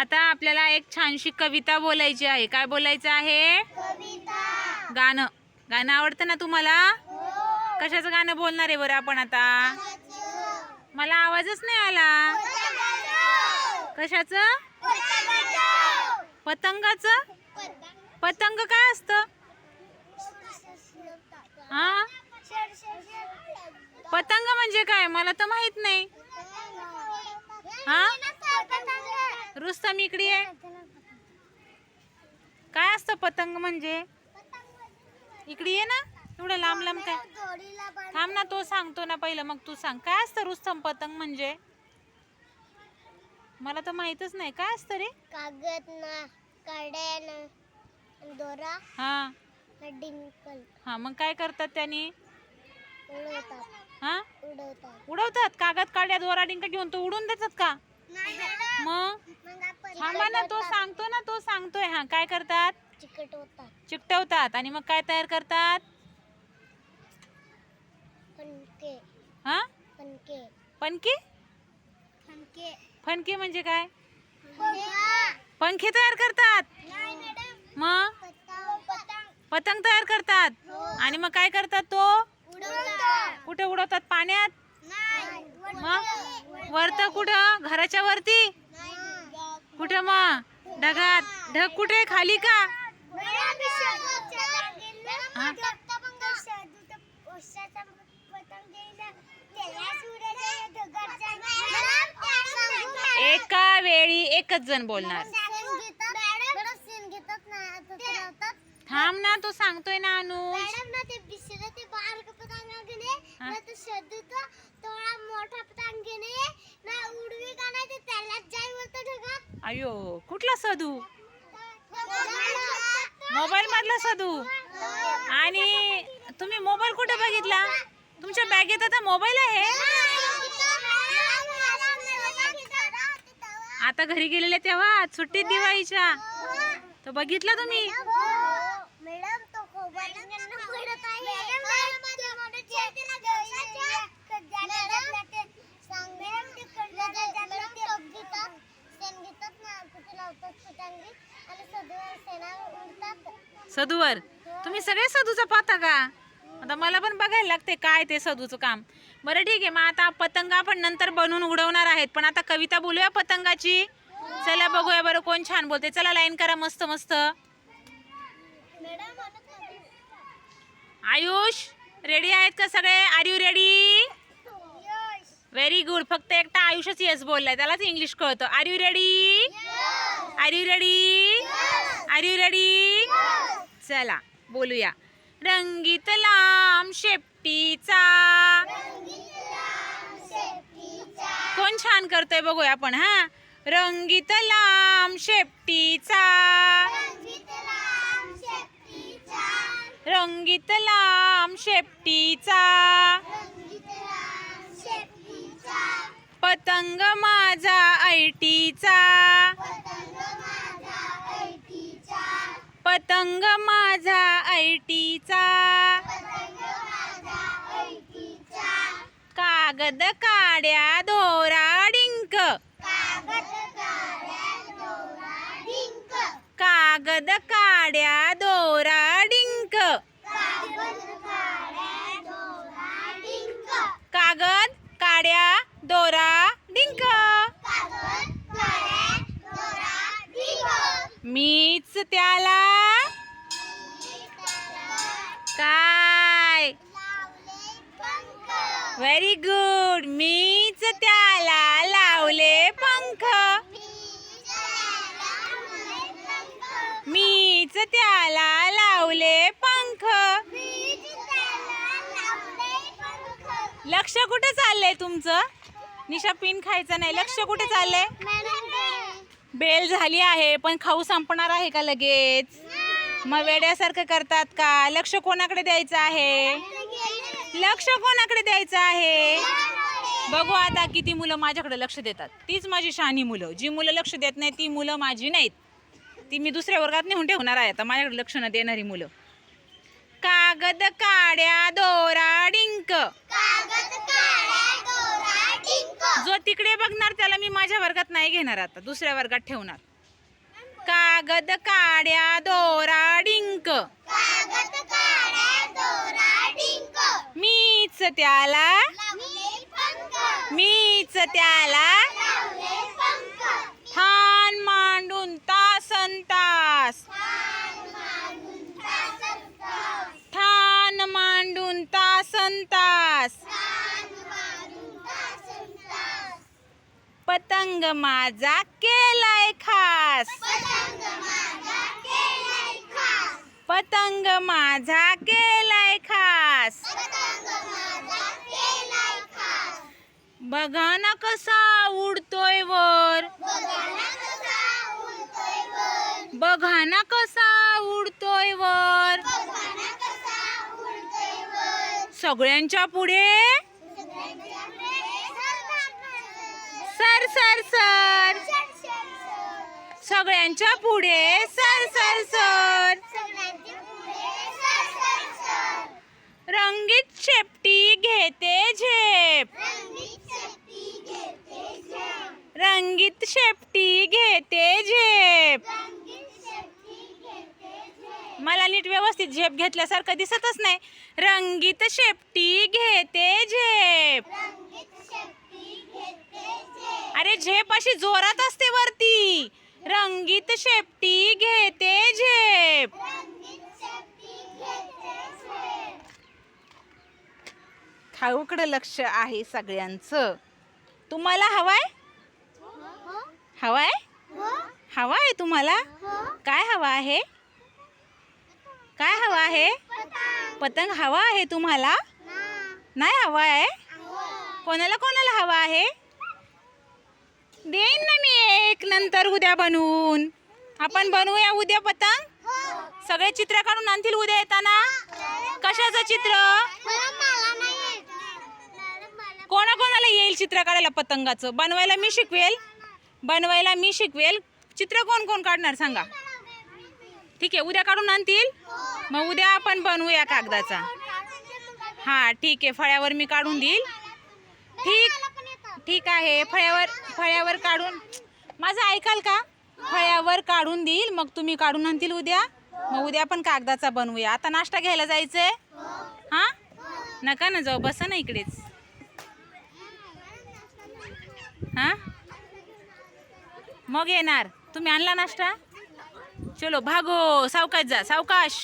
आता आपल्याला एक छानशी कविता बोलायची आहे. काय बोलायचं आहे? गाणं. गाणं आवडतं ना तुम्हाला? कशाचं गाणं बोलणार आहे बरं आपण आता? मला आवाजच नाही आला. कशाचं? पतंगाचं? पतंग. काय असतं? हा? पतंग म्हणजे काय? मला तर माहीत नाही हा रुस्तम इकडे आहे काय असतं पतंग म्हणजे? इकडे ये ना. एवढं लांब लांब काय? थांब ना तो सांगतो ना पहिलं मग तू सांग. काय असतं रुस्तम पतंग म्हणजे? मला तर माहितच नाही. काय असतं रे? कागद ना दोरा हा. डिंकल. हा मग काय करतात त्यांनी? उडवतात. हा? उडवतात. उडवतात? कागद काड्या दोरा डिंक घेऊन तो उडून देतात का? मग थांबा ना तो सांगतो ना तो सांगतोय. हा काय करतात? चिकटवतात. आणि मग काय तयार करतात? फणके. हा? फणके. फणके? फणके. म्हणजे काय? पंखे तयार करतात. नाही मॅडम. मग? पतंग. पतंग तयार करतात. आणि मग काय करतात तो? कुठे उडवतात? पाण्यात? मग? वरत कुठं? घराच्या वरती? कुठं मग? ढगात? ढग कुठे? खाली का? एका वेळी एकच जण बोलणार. थांब ना तो सांगतोय ना अनुज मॅडम ना ते अयो कुठला साधू मोबाईल मधला साधू आणि तुम्ही मोबाईल कुठे बघितला? तुमच्या बॅगेत आता मोबाईल आहे? आता घरी गेलेले तेव्हा सुट्टीत दिवाळीच्या. तर बघितला तुम्ही मॅडम तो मोबाईल पडत आहे सधूवर तुम्ही सगळे सधूचं पाहता का? आता मला पण बघायला लागते काय ते सधूचं काम. बरं ठीक आहे मग आता पतंग आपण नंतर बनवून उडवणार आहेत. पण आता कविता बोलूया पतंगाची. चला बघूया बरं कोण छान बोलते. चला लाईन करा मस्त मस्त. आयुष रेडी आहेत का सगळे? Are you ready very good फक्त एकटा आयुषच येस बोललाय. त्यालाच इंग्लिश कळतं. Are you ready are you ready are you ready चला बोलूया. रंगीत लांब शेपटीचा. कोण छान करतोय बघूया आपण हा? रंगीत लांब शेपटीचा. रंगीत लांब शेपटीचा. पतंग माझा ऐटीचा पतंग माझा ऐटीचा कागद काड्या दोरा डिंक. कागद काड्या दोरा डिंक. कागद काड्या दोरा डिंक. मीच त्याला? काय? व्हेरी गुड मीच त्याला लावले पंख. मीच त्याला लावले पंख. लक्ष कुठे चाललंय तुमचं? निशा पिन खायचं नाही. लक्ष कुठे चाललंय? बेल झाली आहे पण खाऊ संपणार आहे का लगेच? मग वेड्यासारखं करतात का? लक्ष कोणाकडे द्यायचं आहे? लक्ष कोणाकडे द्यायचं आहे? बघू आता किती मुलं माझ्याकडे लक्ष देतात. तीच माझी शहाणी मुलं. जी मुलं लक्ष देत नाही ती मुलं माझी नाहीत. ती मी दुसऱ्या वर्गात नेऊन ठेवणार आहे आता. माझ्याकडे लक्ष न देणारी मुलं. कागद काड्या दोरा डिंक. जो तिकडे बघणार त्याला मी माझ्या वर्गात नाही घेणार आता दुसऱ्या वर्गात ठेवणार. कागद काड्या दोरा डिंक. मीच त्याला मीच त्याला पतंग माझा केलाय खास. पतंग माझा केलाय खास. बघा ना कसा उडतोय वर. बघा ना कसा उडतोय वर. सगळ्यांच्या पुढे. Sir sir sir. सगळ्यांच्या पुढे सर सर सर. रंगीत शेपटी घेते झेप. रंगीत शेपटी घेते झेप. मला नीट व्यवस्थित झेप घेतल्यासारखं दिसतच नाही. रंगीत शेपटी घेते झेप. झेप अशी जोरात असते वरती. रंगीत शेपटी घेते झेप. खाऊकडं लक्ष आहे सगळ्यांचं. तुम्हाला हवाय? हो हवाय हो हवा आहे तुम्हाला? हो काय हवा आहे? काय हवा आहे? पतंग हवा आहे तुम्हाला? ना. नाही हवा आहे कोणाला कोणाला हवा आहे? देईन ना मी एक नंतर उद्या बनवून. आपण बनवूया उद्या पतंग? हो. सगळे चित्र काढून आणतील उद्या येताना? कशाचं चित्र? कोणाकोणाला येईल चित्र काढायला पतंगाचं? बनवायला मी शिकवेल? बनवायला मी शिकवेल? चित्र कोण कोण काढणार सांगा. ठीक आहे उद्या काढून आणतील? मग उद्या आपण बनवूया कागदाचा. हा ठीक आहे फळ्यावर मी काढून देईल. ठीक ठीक आहे फळ्यावर फळ्यावर काढून. माझं ऐकाल का? फळ्यावर काढून देईल मग तुम्ही काढून आणतील उद्या. मग उद्या पण कागदाचा बनवूया. आता नाश्ता घ्यायला जायचंय? हा? नका ना जाऊ बसा ना इकडेच. हा? मग येणार. तुम्ही आणला नाश्ता? चलो भागो सावकाश जा सावकाश.